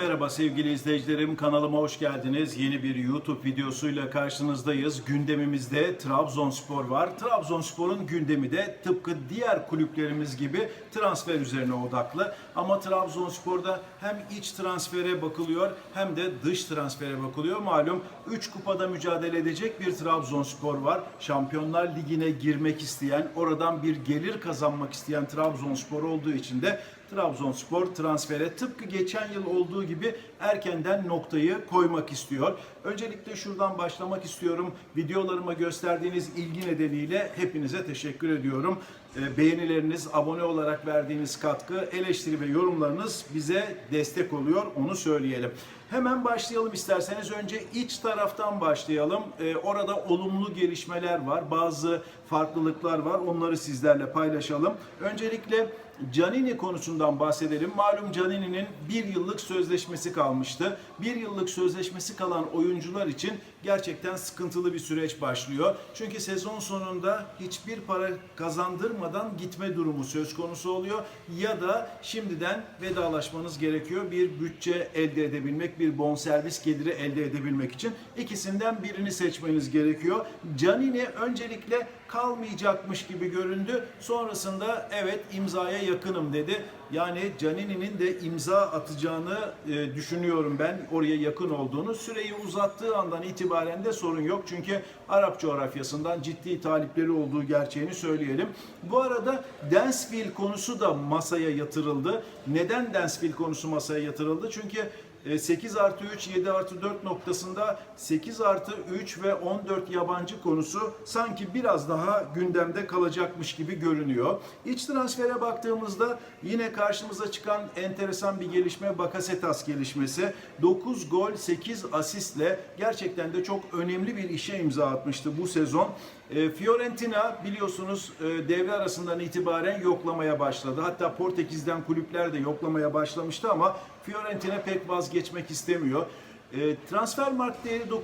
merhaba sevgili izleyicilerim. Kanalıma hoş geldiniz. Yeni bir YouTube videosuyla karşınızdayız. Gündemimizde Trabzonspor var. Trabzonspor'un gündemi de tıpkı diğer kulüplerimiz gibi transfer üzerine odaklı. Ama Trabzonspor'da hem iç transfere bakılıyor hem de dış transfere bakılıyor. Malum 3 kupada mücadele edecek bir Trabzonspor var. Şampiyonlar Ligi'ne girmek isteyen, oradan bir gelir kazanmak isteyen Trabzonspor olduğu için de Trabzonspor transfere tıpkı geçen yıl olduğu gibi erkenden noktayı koymak istiyor. Öncelikle şuradan başlamak istiyorum. Videolarıma gösterdiğiniz ilgi nedeniyle hepinize teşekkür ediyorum. Ee, Beğenileriniz, abone olarak verdiğiniz katkı, eleştiri ve yorumlarınız bize destek oluyor. Onu söyleyelim. Hemen başlayalım isterseniz. Önce iç taraftan başlayalım. Ee, orada olumlu gelişmeler var. Bazı farklılıklar var. Onları sizlerle paylaşalım. Öncelikle Canini konusundan bahsedelim. Malum Canini'nin bir yıllık sözleşmesi kalmıştı. Bir yıllık sözleşmesi kalan oyuncular için gerçekten sıkıntılı bir süreç başlıyor. Çünkü sezon sonunda hiçbir para kazandırmadan gitme durumu söz konusu oluyor. Ya da şimdiden vedalaşmanız gerekiyor bir bütçe elde edebilmek, bir bonservis geliri elde edebilmek için. ikisinden birini seçmeniz gerekiyor. Canini öncelikle kalmayacakmış gibi göründü. Sonrasında evet imzaya yakınım dedi. Yani Canini'nin de imza atacağını e, düşünüyorum ben. Oraya yakın olduğunu. Süreyi uzattığı andan itibaren de sorun yok. Çünkü Arap coğrafyasından ciddi talipleri olduğu gerçeğini söyleyelim. Bu arada Dansville konusu da masaya yatırıldı. Neden Dansville konusu masaya yatırıldı? Çünkü 8 artı 3, 7 artı 4 noktasında 8 artı 3 ve 14 yabancı konusu sanki biraz daha gündemde kalacakmış gibi görünüyor. İç transfere baktığımızda yine karşımıza çıkan enteresan bir gelişme Bakasetas gelişmesi. 9 gol 8 asistle gerçekten de çok önemli bir işe imza atmıştı bu sezon. E, Fiorentina biliyorsunuz e, devre arasından itibaren yoklamaya başladı. Hatta Portekiz'den kulüpler de yoklamaya başlamıştı ama Fiorentina pek vazgeçmek istemiyor. E, transfer mark değeri 9,5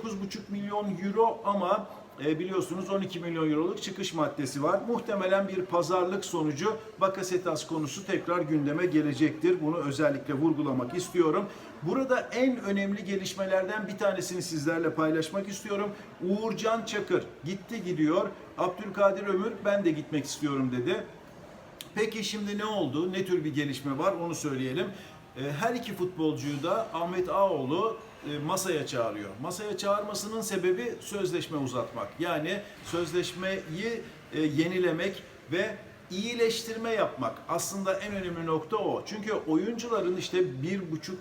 milyon euro ama e, biliyorsunuz 12 milyon euroluk çıkış maddesi var. Muhtemelen bir pazarlık sonucu Bakasetas konusu tekrar gündeme gelecektir. Bunu özellikle vurgulamak istiyorum. Burada en önemli gelişmelerden bir tanesini sizlerle paylaşmak istiyorum. Uğurcan Çakır gitti gidiyor. Abdülkadir Ömür ben de gitmek istiyorum dedi. Peki şimdi ne oldu? Ne tür bir gelişme var? Onu söyleyelim. E, Her iki futbolcuyu da Ahmet Ağoğlu e, masaya çağırıyor. Masaya çağırmasının sebebi sözleşme uzatmak. Yani sözleşmeyi e, yenilemek ve iyileştirme yapmak. Aslında en önemli nokta o. Çünkü oyuncuların işte 1,5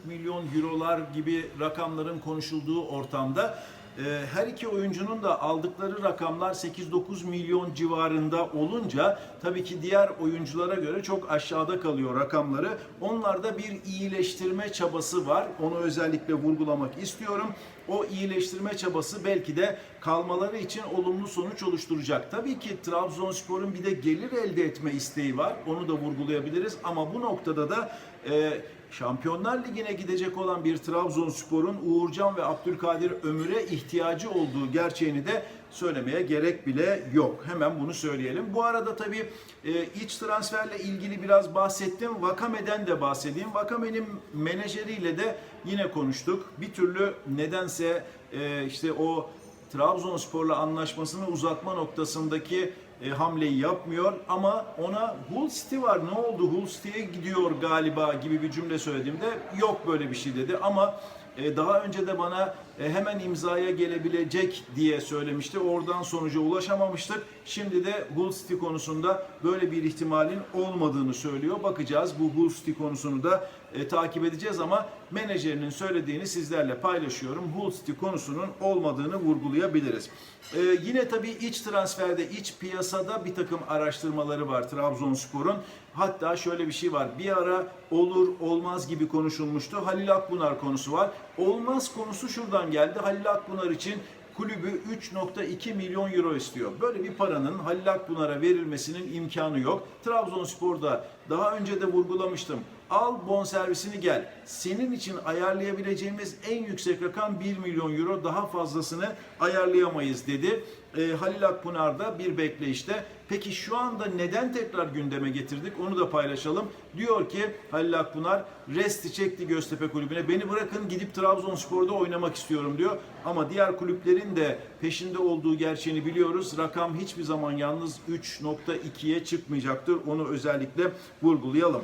milyon eurolar gibi rakamların konuşulduğu ortamda her iki oyuncunun da aldıkları rakamlar 8-9 milyon civarında olunca tabii ki diğer oyunculara göre çok aşağıda kalıyor rakamları. Onlarda bir iyileştirme çabası var. Onu özellikle vurgulamak istiyorum. O iyileştirme çabası belki de kalmaları için olumlu sonuç oluşturacak. Tabii ki Trabzonspor'un bir de gelir elde etme isteği var. Onu da vurgulayabiliriz ama bu noktada da e, Şampiyonlar Ligi'ne gidecek olan bir Trabzonspor'un Uğurcan ve Abdülkadir Ömür'e ihtiyacı olduğu gerçeğini de söylemeye gerek bile yok. Hemen bunu söyleyelim. Bu arada tabii e, iç transferle ilgili biraz bahsettim. Vakame'den de bahsedeyim. Vakame'nin menajeriyle de yine konuştuk. Bir türlü nedense e, işte o Trabzonspor'la anlaşmasını uzatma noktasındaki e, hamleyi yapmıyor ama ona Hull City var. Ne oldu? Hull City'ye gidiyor galiba gibi bir cümle söylediğimde yok böyle bir şey dedi. Ama e, daha önce de bana hemen imzaya gelebilecek diye söylemişti. Oradan sonuca ulaşamamıştık. Şimdi de Hull City konusunda böyle bir ihtimalin olmadığını söylüyor. Bakacağız bu Hull City konusunu da e, takip edeceğiz ama menajerinin söylediğini sizlerle paylaşıyorum. Hull City konusunun olmadığını vurgulayabiliriz. E, yine tabii iç transferde, iç piyasada bir takım araştırmaları var Trabzonspor'un. Hatta şöyle bir şey var. Bir ara olur olmaz gibi konuşulmuştu. Halil Akbunar konusu var. Olmaz konusu şuradan geldi. Halil Akbunar için kulübü 3.2 milyon euro istiyor. Böyle bir paranın Halil Akbunar'a verilmesinin imkanı yok. Trabzonspor'da daha önce de vurgulamıştım. Al bonservisini gel. Senin için ayarlayabileceğimiz en yüksek rakam 1 milyon euro daha fazlasını ayarlayamayız dedi. E, Halil Akpınar da bir bekleyişte. Peki şu anda neden tekrar gündeme getirdik onu da paylaşalım. Diyor ki Halil Akpınar resti çekti Göztepe Kulübü'ne. Beni bırakın gidip Trabzonspor'da oynamak istiyorum diyor. Ama diğer kulüplerin de peşinde olduğu gerçeğini biliyoruz. Rakam hiçbir zaman yalnız 3.2'ye çıkmayacaktır. Onu özellikle vurgulayalım.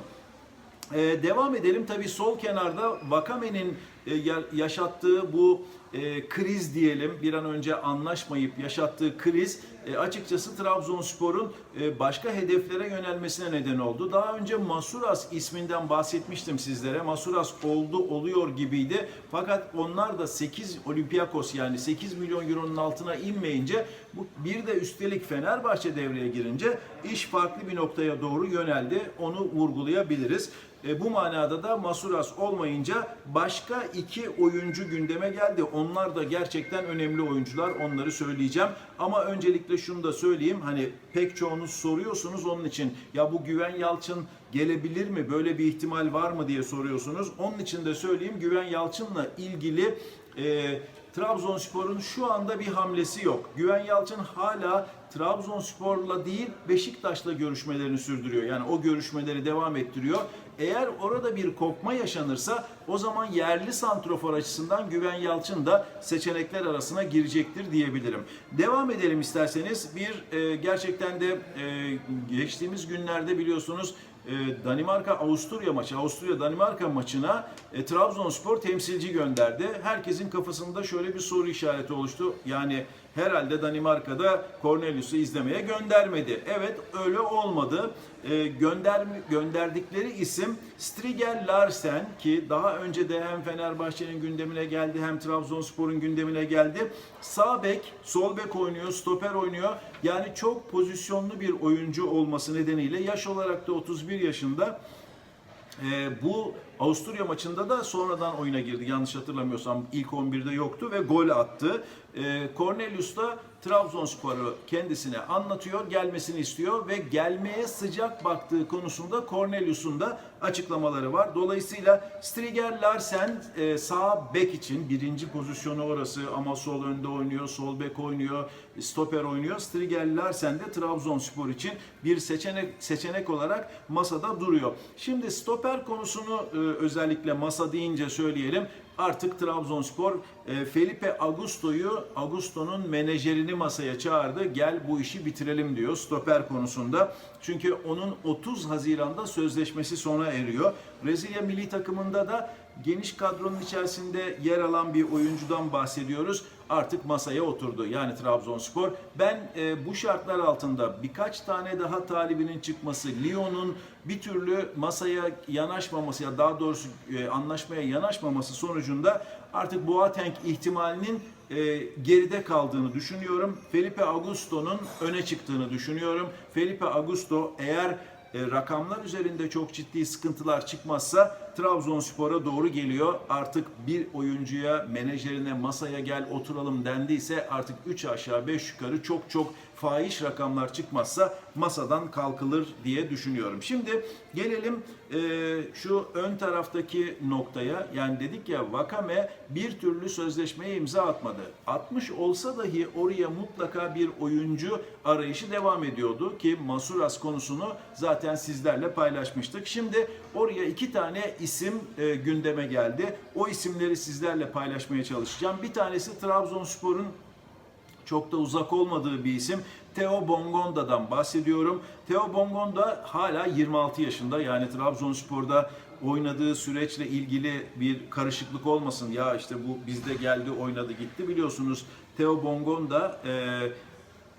Ee, devam edelim. Tabii sol kenarda Vakame'nin e, ya- yaşattığı bu e, kriz diyelim, bir an önce anlaşmayıp yaşattığı kriz e, açıkçası Trabzonspor'un e, başka hedeflere yönelmesine neden oldu. Daha önce Masuras isminden bahsetmiştim sizlere. Masuras oldu, oluyor gibiydi. Fakat onlar da 8 Olympiakos yani 8 milyon euronun altına inmeyince bu bir de üstelik Fenerbahçe devreye girince iş farklı bir noktaya doğru yöneldi. Onu vurgulayabiliriz. E, bu manada da Masuras olmayınca başka iki oyuncu gündeme geldi. Onlar da gerçekten önemli oyuncular. Onları söyleyeceğim. Ama öncelikle şunu da söyleyeyim. Hani pek çoğunuz soruyorsunuz onun için. Ya bu Güven Yalçın gelebilir mi? Böyle bir ihtimal var mı diye soruyorsunuz. Onun için de söyleyeyim. Güven Yalçın'la ilgili e, Trabzonspor'un şu anda bir hamlesi yok. Güven Yalçın hala Trabzonspor'la değil Beşiktaş'la görüşmelerini sürdürüyor. Yani o görüşmeleri devam ettiriyor. Eğer orada bir kopma yaşanırsa o zaman yerli santrofor açısından Güven Yalçın da seçenekler arasına girecektir diyebilirim. Devam edelim isterseniz. Bir e, gerçekten de e, geçtiğimiz günlerde biliyorsunuz e, Danimarka Avusturya maçı, Avusturya Danimarka maçına e, Trabzonspor temsilci gönderdi. Herkesin kafasında şöyle bir soru işareti oluştu. Yani herhalde Danimarka'da Cornelius'u izlemeye göndermedi. Evet öyle olmadı. E, gönder gönderdikleri isim Striger Larsen ki daha önce de hem Fenerbahçe'nin gündemine geldi hem Trabzonspor'un gündemine geldi. Sağ bek, sol bek oynuyor, stoper oynuyor. Yani çok pozisyonlu bir oyuncu olması nedeniyle yaş olarak da 31 yaşında. Ee, bu Avusturya maçında da sonradan oyuna girdi. Yanlış hatırlamıyorsam ilk 11'de yoktu ve gol attı. Ee, Cornelius da Trabzonspor'u kendisine anlatıyor, gelmesini istiyor ve gelmeye sıcak baktığı konusunda Cornelius'un da açıklamaları var. Dolayısıyla Striger Larsen e, sağ bek için birinci pozisyonu orası ama sol önde oynuyor, sol bek oynuyor, stoper oynuyor. Striger Larsen de Trabzonspor için bir seçenek seçenek olarak masada duruyor. Şimdi stoper konusunu e, özellikle masa deyince söyleyelim. Artık Trabzonspor e, Felipe Augusto'yu Augusto'nun menajerini masaya çağırdı. Gel bu işi bitirelim diyor stoper konusunda. Çünkü onun 30 Haziran'da sözleşmesi sona eriyor. Brezilya milli takımında da geniş kadronun içerisinde yer alan bir oyuncudan bahsediyoruz. Artık masaya oturdu. Yani Trabzonspor. Ben e, bu şartlar altında birkaç tane daha talibinin çıkması, Lyon'un bir türlü masaya yanaşmaması ya daha doğrusu e, anlaşmaya yanaşmaması sonucunda artık Boateng ihtimalinin e, geride kaldığını düşünüyorum. Felipe Augusto'nun öne çıktığını düşünüyorum. Felipe Augusto eğer e, rakamlar üzerinde çok ciddi sıkıntılar çıkmazsa Trabzonspor'a doğru geliyor. Artık bir oyuncuya, menajerine masaya gel oturalım dendiyse artık 3 aşağı 5 yukarı çok çok fahiş rakamlar çıkmazsa masadan kalkılır diye düşünüyorum. Şimdi gelelim e, şu ön taraftaki noktaya. Yani dedik ya Vakame bir türlü sözleşmeye imza atmadı. Atmış olsa dahi oraya mutlaka bir oyuncu arayışı devam ediyordu ki Masuras konusunu zaten sizlerle paylaşmıştık. Şimdi oraya iki tane isim e, gündeme geldi. O isimleri sizlerle paylaşmaya çalışacağım. Bir tanesi Trabzonspor'un çok da uzak olmadığı bir isim. Theo Bongonda'dan bahsediyorum. Theo Bongonda hala 26 yaşında yani Trabzonspor'da oynadığı süreçle ilgili bir karışıklık olmasın. Ya işte bu bizde geldi oynadı gitti biliyorsunuz. Theo Bongonda e,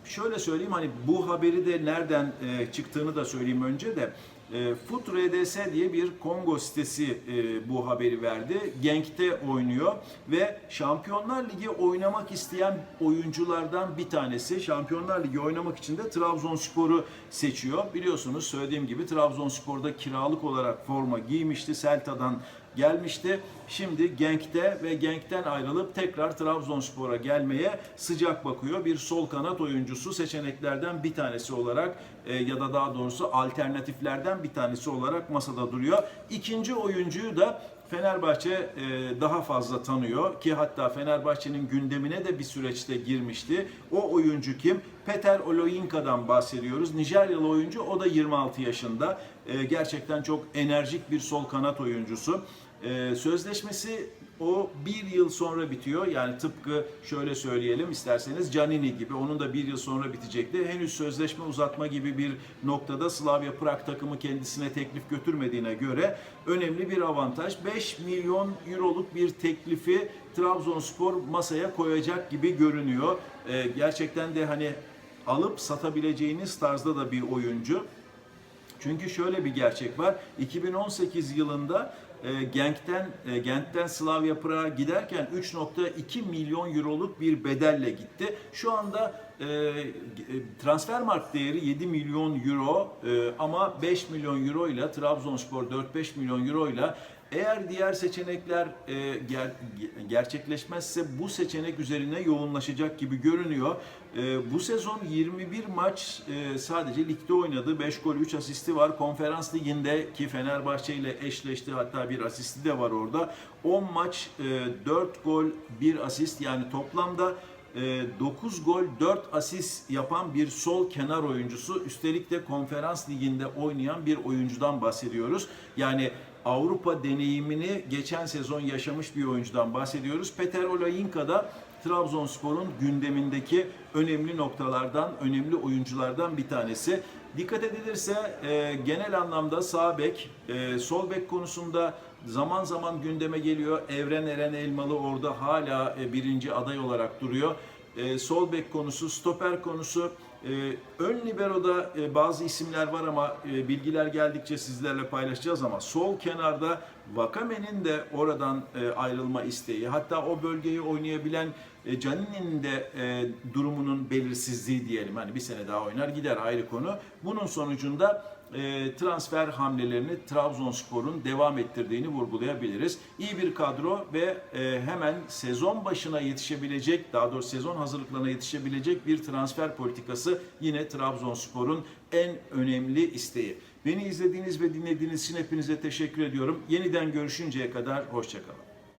şöyle söyleyeyim hani bu haberi de nereden e, çıktığını da söyleyeyim önce de. E, Foot RDS diye bir Kongo sitesi e, bu haberi verdi. Genk'te oynuyor ve Şampiyonlar Ligi oynamak isteyen oyunculardan bir tanesi. Şampiyonlar Ligi oynamak için de Trabzonspor'u seçiyor. Biliyorsunuz söylediğim gibi Trabzonspor'da kiralık olarak forma giymişti. Celta'dan gelmişti. Şimdi Genk'te ve Genk'ten ayrılıp tekrar Trabzonspor'a gelmeye sıcak bakıyor. Bir sol kanat oyuncusu seçeneklerden bir tanesi olarak e, ya da daha doğrusu alternatiflerden bir tanesi olarak masada duruyor. İkinci oyuncuyu da Fenerbahçe e, daha fazla tanıyor ki hatta Fenerbahçe'nin gündemine de bir süreçte girmişti. O oyuncu kim? Peter Oloyinka'dan bahsediyoruz. Nijeryalı oyuncu o da 26 yaşında. E, gerçekten çok enerjik bir sol kanat oyuncusu. E, sözleşmesi o bir yıl sonra bitiyor. Yani tıpkı şöyle söyleyelim isterseniz Canini gibi. Onun da bir yıl sonra bitecekti. Henüz sözleşme uzatma gibi bir noktada Slavia Prag takımı kendisine teklif götürmediğine göre önemli bir avantaj. 5 milyon euroluk bir teklifi Trabzonspor masaya koyacak gibi görünüyor. Ee, gerçekten de hani alıp satabileceğiniz tarzda da bir oyuncu. Çünkü şöyle bir gerçek var. 2018 yılında e, Genk'ten e, Gent'ten Slavia Prag'a giderken 3.2 milyon euroluk bir bedelle gitti. Şu anda e, e, transfer mark değeri 7 milyon euro e, ama 5 milyon euro ile Trabzonspor 4-5 milyon euro ile eğer diğer seçenekler e, ger- gerçekleşmezse bu seçenek üzerine yoğunlaşacak gibi görünüyor. E, bu sezon 21 maç e, sadece ligde oynadı. 5 gol 3 asisti var. Konferans liginde ki Fenerbahçe ile eşleşti hatta bir asisti de var orada. 10 maç e, 4 gol 1 asist yani toplamda 9 gol 4 asist yapan bir sol kenar oyuncusu. Üstelik de konferans liginde oynayan bir oyuncudan bahsediyoruz. Yani Avrupa deneyimini geçen sezon yaşamış bir oyuncudan bahsediyoruz. Peter Olayinka da Trabzonspor'un gündemindeki önemli noktalardan, önemli oyunculardan bir tanesi. Dikkat edilirse e, genel anlamda sağ bek, e, sol bek konusunda zaman zaman gündeme geliyor. Evren Eren Elmalı orada hala e, birinci aday olarak duruyor. E, sol bek konusu, stoper konusu, e, ön libero'da bazı isimler var ama bilgiler geldikçe sizlerle paylaşacağız ama sol kenarda Vakame'nin de oradan ayrılma isteği, hatta o bölgeyi oynayabilen e, Canini'nin de e, durumunun belirsizliği diyelim. Hani bir sene daha oynar gider ayrı konu. Bunun sonucunda e, transfer hamlelerini Trabzonspor'un devam ettirdiğini vurgulayabiliriz. İyi bir kadro ve e, hemen sezon başına yetişebilecek, daha doğrusu sezon hazırlıklarına yetişebilecek bir transfer politikası yine Trabzonspor'un en önemli isteği. Beni izlediğiniz ve dinlediğiniz için hepinize teşekkür ediyorum. Yeniden görüşünceye kadar hoşçakalın.